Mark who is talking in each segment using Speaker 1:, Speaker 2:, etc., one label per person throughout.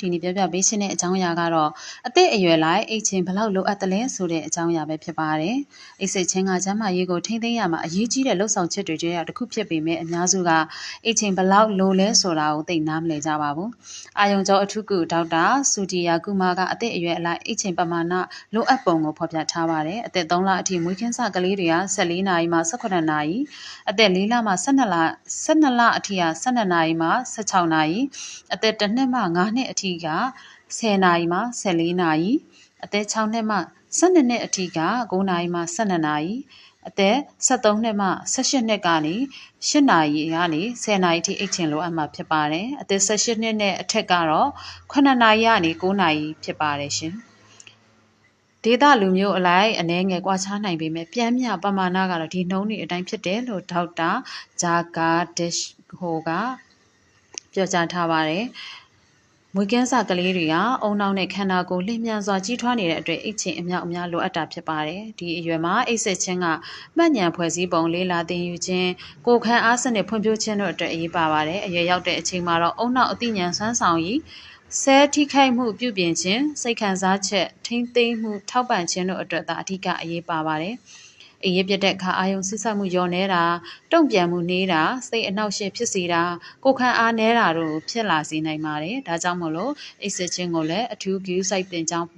Speaker 1: ဒီနေ့ပြပြပေးခြင်းတဲ့အကြောင်းအရာကတော့အသက်အရွယ်လိုက်အိတ်ချင်းဘလောက်လိုအပ်တယ်လဲဆိုတဲ့အကြောင်းအရာပဲဖြစ်ပါတယ်။အိတ်စိတ်ချင်းကကျန်းမာရေးကိုထိန်းသိမ်းရမှာအရေးကြီးတဲ့လှုပ်ဆောင်ချက်တွေကျရတစ်ခုဖြစ်ပေမဲ့အများစုကအိတ်ချင်းဘလောက်လိုလဲဆိုတာကိုသိနားမလည်ကြပါဘူး။အာယုံကျော်အထုကုဒေါက်တာစူတီယာကုမာကအသက်အရွယ်အလိုက်အိတ်ချင်းပမာဏလိုအပ်ပုံကိုဖော်ပြထားပါတယ်။အသက်3လအထိမွေးကင်းစကလေးတွေက14နာရီမှ18နာရီအသက်4လမှ12လ12လအထိက12နာရီမှ16နာရီအသက်1နှစ်မှ9နှစ်အထိက10နာရီမှ14နာရီအသက်6နှစ်မှ12နှစ်အထိက9နာရီမှ12နာရီအသက်73နှစ်မှ18နှစ်ကနေ8နာရီကနေ10နာရီထိအိတ်ချင်လိုအပ်မှာဖြစ်ပါတယ်အသက်18နှစ်နဲ့အထက်ကတော့9နာရီကနေ9နာရီဖြစ်ပါတယ်ရှင်ဒေတာလူမျိုးအလိုက်အနှဲငယ်ကွာခြားနိုင်ပေမဲ့ပြန်မြပမာဏကတော့ဒီနှုံးတွေအတိုင်းဖြစ်တယ်လို့ဒေါက်တာဂျာကာဒစ်ဟိုကပြောကြားထားပါတယ် မွေးကင်းစာကလေးတွေကအုံနောက်နဲ့ခန္ဓာကိုယ်လျင်မြန်စွာကြီးထွားနေတဲ့အတွက်အိတ်ချင်အမြောက်အများလိုအပ်တာဖြစ်ပါတယ်။ဒီအရွယ်မှာအိတ်ဆက်ခြင်းကမှတ်ဉဏ်ဖွဲ့စည်းပုံလေးလာသင်ယူခြင်းကိုယ်ခံအားစနစ်ဖွံ့ဖြိုးခြင်းတို့အတွက်အရေးပါပါတယ်။အရွယ်ရောက်တဲ့အချိန်မှာတော့အုံနောက်အသိဉာဏ်ဆွမ်းဆောင်ရည်ဆဲထိခိုက်မှုပြုပြင်ခြင်းစိတ်ခံစားချက်ထိမ့်သိမ်းမှုထောက်ပံ့ခြင်းတို့အတွက်သာအဓိကအရေးပါပါတယ်။ အရေးပြတဲ့အခါအာယုံဆစ်ဆက်မှုယောနေတာတုံ့ပြန်မှုနေတာစိတ်အနှောက်အယှက်ဖြစ်စေတာကိုခံအားနည်းတာတို့ဖြစ်လာစေနိုင်ပါတယ်ဒါကြောင့်မို့လို့အိတ်စစ်ချင်းကိုလည်းအထူး view site တင်ကြောင်း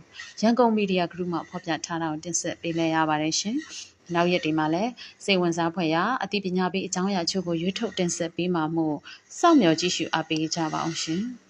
Speaker 1: ရန်ကုန်မီဒီယာ group မှာဖော်ပြထားတာကိုတင်ဆက်ပေးလိုက်ရပါတယ်ရှင်နောက်ရက်တွေမှာလည်းစိတ်ဝင်စားဖွယ်ရာအသိပညာပေးအကြောင်းအရာချို့ကိုရွေးထုတ်တင်ဆက်ပေးမှာမို့စောင့်မျှော်ကြည့်ရှုအားပေးကြပါအောင်ရှင်။